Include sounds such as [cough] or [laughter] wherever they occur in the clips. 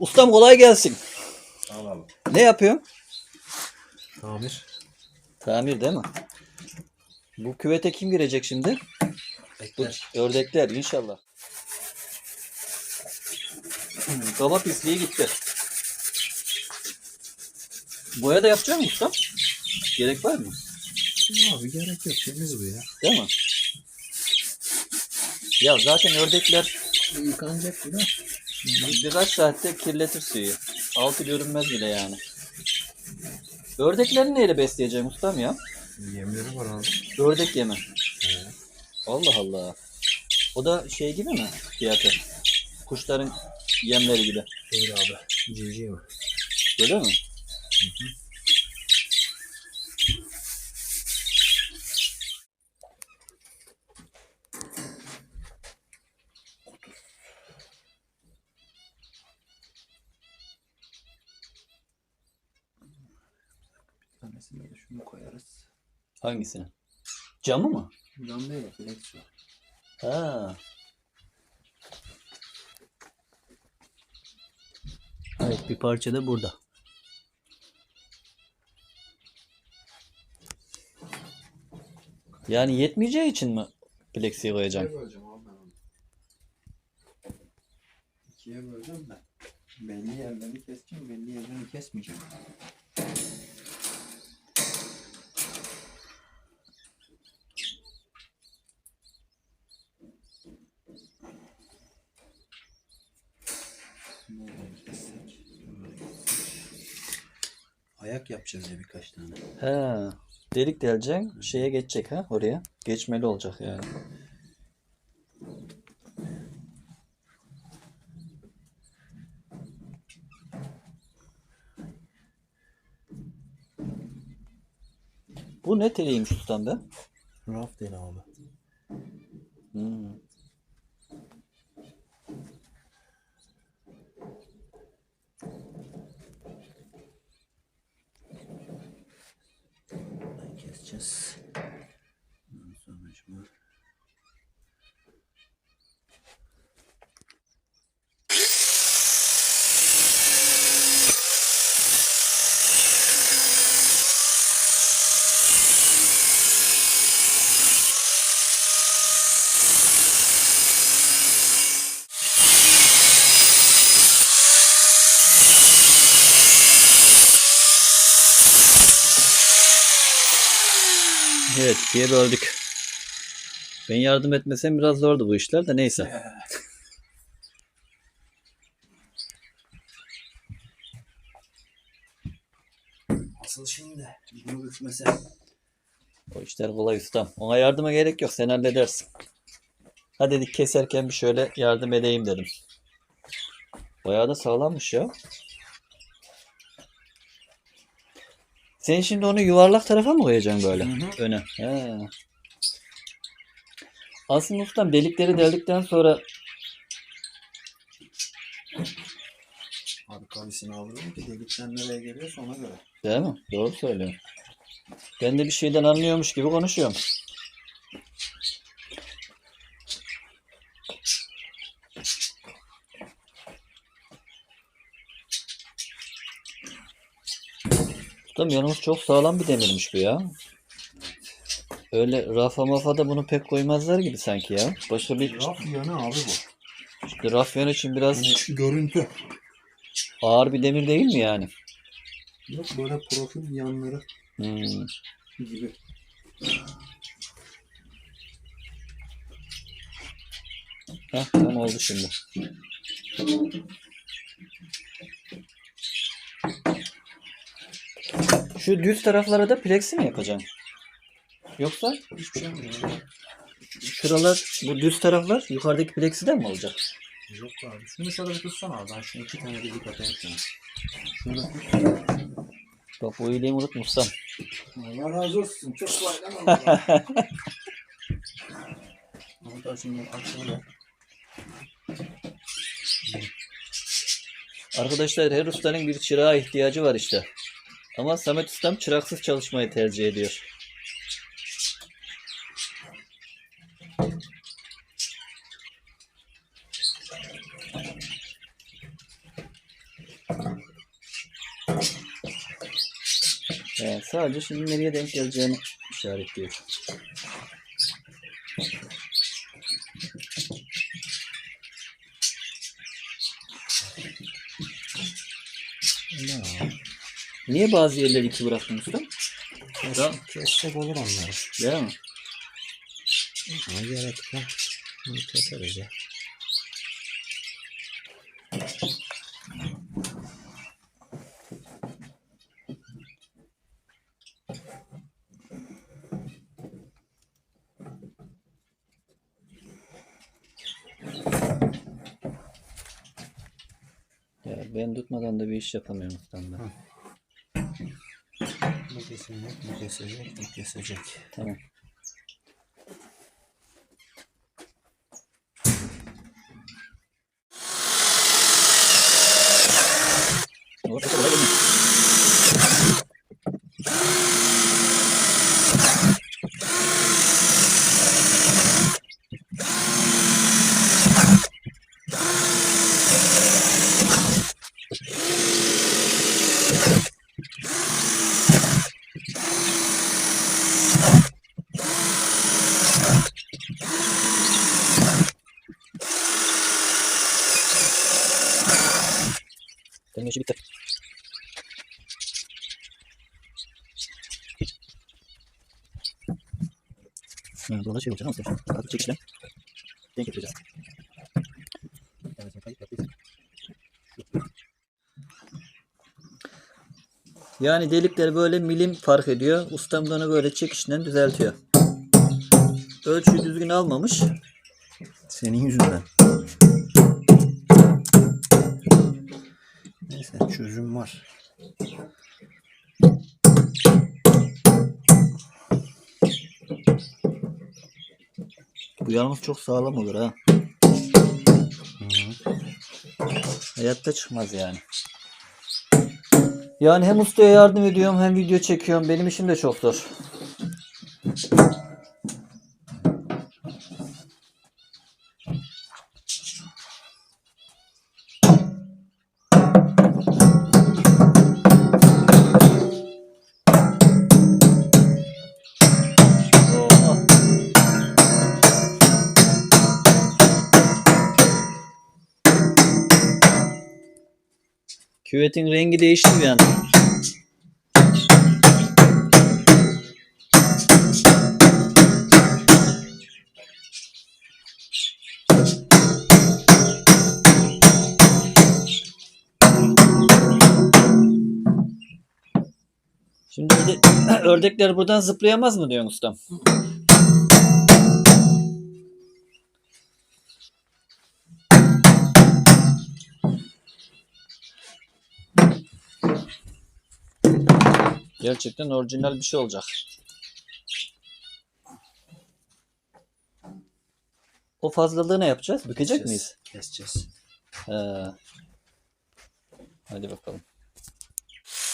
Ustam kolay gelsin. Alalım. Ne yapıyorsun? Tamir. Tamir değil mi? Bu küvete kim girecek şimdi? Bu Bekler. ördekler inşallah. Kaba pisliği gitti. Boya da yapacak mısın ustam? Gerek var mı? Abi gerek yok. Temiz bu ya. Değil mi? Ya zaten ördekler Yıkanacak bu da. Birkaç saatte kirletir suyu. Altı görünmez bile yani. Ördekleri neyle besleyeceğim ustam ya? Yemleri var abi. Ördek yemi. He. Allah Allah. O da şey gibi mi fiyatı? Kuşların yemleri gibi. Öyle abi. Cici mi? Öyle mi? Tanesine de şunu koyarız. Hangisini? Camı mı? Cam değil var. Ha. Evet bir parça da burada. Yani yetmeyeceği için mi plexi koyacağım? İkiye böleceğim abi ben onu. İkiye böleceğim ben. Belli yerlerini keseceğim, belli yerlerini kesmeyeceğim. Ayak yapacağız ya birkaç tane. He. Delik deleceksin, şeye geçecek ha oraya. Geçmeli olacak yani. Bu ne teliymiş ustam be? Raf değil abi. Hmm. Buradan keseceğiz. Ondan sonra şunu Evet, ikiye böldük. Ben yardım etmesem biraz zordu bu işler de neyse. Asıl şimdi bunu bükmese O işler kolay ustam. Ona yardıma gerek yok. Sen halledersin. Hadi dedik keserken bir şöyle yardım edeyim dedim. Bayağı da sağlammış ya. Sen şimdi onu yuvarlak tarafa mı koyacaksın böyle? Öne. He. Aslında ustam delikleri deldikten sonra abi kavisini alıyorum ki delikten nereye geliyorsa ona göre. değil mi? Doğru söylüyorsun. Ben de bir şeyden anlıyormuş gibi konuşuyorum. Ustam yanımız çok sağlam bir demirmiş bu ya. Öyle rafa mafa da bunu pek koymazlar gibi sanki ya. Başka bir Raf yanı abi bu. işte rafyan için biraz Görüntü. ağır bir demir değil mi yani? Yok böyle profil yanları Hmm. gibi. Heh, tam oldu şimdi. Şu düz taraflara da plexi mi yapacaksın? Yoksa Hiçbir şey yapmıyor. şuralar bu düz taraflar yukarıdaki plexiden mi olacak? Yok abi. Şunu şöyle bir tutsana abi. Ben şunu iki tane delik atayım sana. Şunu Bak bu iyiliğimi unutmuşsam. Allah razı olsun. Çok faydalı oldu. Hatta şimdi aç şöyle. Arkadaşlar her ustanın bir çırağa ihtiyacı var işte. Ama Samet Ustam çıraksız çalışmayı tercih ediyor. Yani sadece şimdi nereye denk geleceğini işaretliyor. Niye bazı yerleri iki bıraktın usta? Kes, kessek olur onları. Değil mi? Ama gerek yok. Bunu keseriz ya. Ya ben tutmadan da bir iş yapamıyorum ben. Bu kesinlik, bu kesecek, bu kesecek. Tamam. O çok kolay değil mi? Bitti. Ha, burada şey olacak ama artık çekişle denk getireceğiz. Yani delikleri böyle milim fark ediyor. Ustam da onu böyle çekişle düzeltiyor. Ölçüyü düzgün almamış. Senin yüzünden. Çözüm var. Bu yalnız çok sağlam olur ha. Hayatta çıkmaz yani. Yani hem ustaya yardım ediyorum hem video çekiyorum. Benim işim de çok zor. Küvetin rengi değişti bir an. Şimdi [clears throat] ördekler buradan zıplayamaz mı diyorsun ustam? Gerçekten orijinal bir şey olacak. O fazlalığı ne yapacağız? Bükecek miyiz? Keseceğiz. He. Hadi bakalım. Keseceğiz.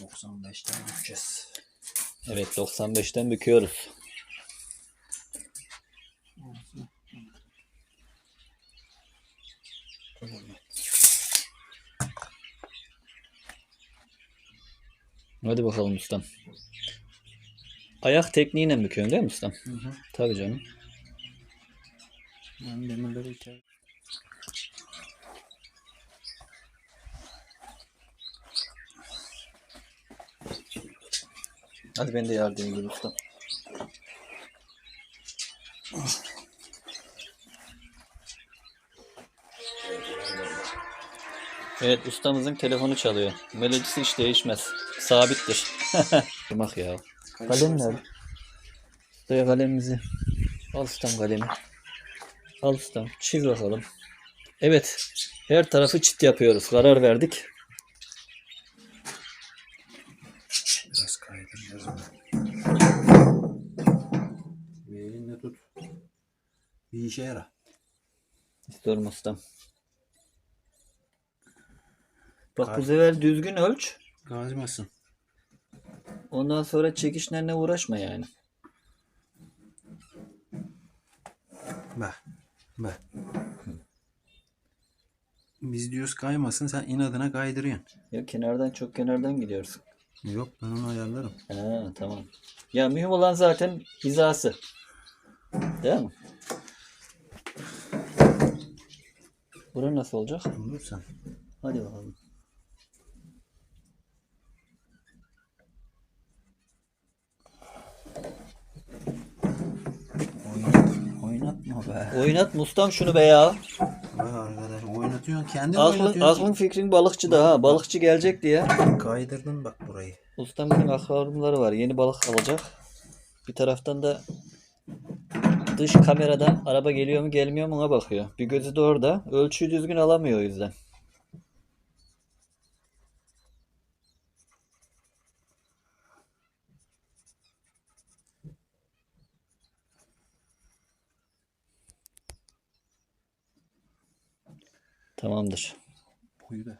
95'ten bükeceğiz. Evet 95'ten büküyoruz. Hadi bakalım ustam. Ayak tekniğiyle büküyorsun değil mi ustam? Hı hı. Tabii canım. Ben demirleri içeri. Hadi ben de yardım edeyim ustam. Evet ustamızın telefonu çalıyor. Melodisi hiç değişmez. Sabittir. [laughs] Bak ya. Kalem nerede? Ustaya kalemimizi. Al ustam kalemi. Al ustam. Çiz bakalım. Evet. Her tarafı çit yapıyoruz. Karar verdik. Biraz kaydım yazımı. Bir elinle tut. Bir işe yara. İstiyorum ustam. Bak bu sefer düzgün ölç. Kazmasın. Ondan sonra çekişlerine uğraşma yani. Bak. Bak. Biz diyoruz kaymasın sen inadına kaydırıyorsun. Ya kenardan çok kenardan gidiyorsun. Yok ben onu ayarlarım. Ha, tamam. Ya mühim olan zaten hizası. Değil mi? Bura nasıl olacak? Bulursan. Hadi bakalım. Oynat, oynatma be. Oynat Mustam şunu be ya. Bak arkadaş oynatıyorsun kendin Aklın, oynatıyorsun. aklın fikrin balıkçıda ha. Balıkçı gelecek diye. Kaydırdın bak burayı. Ustamın akvaryumları var. Yeni balık alacak. Bir taraftan da dış kameradan araba geliyor mu gelmiyor mu ona bakıyor. Bir gözü de orada. Ölçüyü düzgün alamıyor o yüzden. Tamamdır. Uyu da.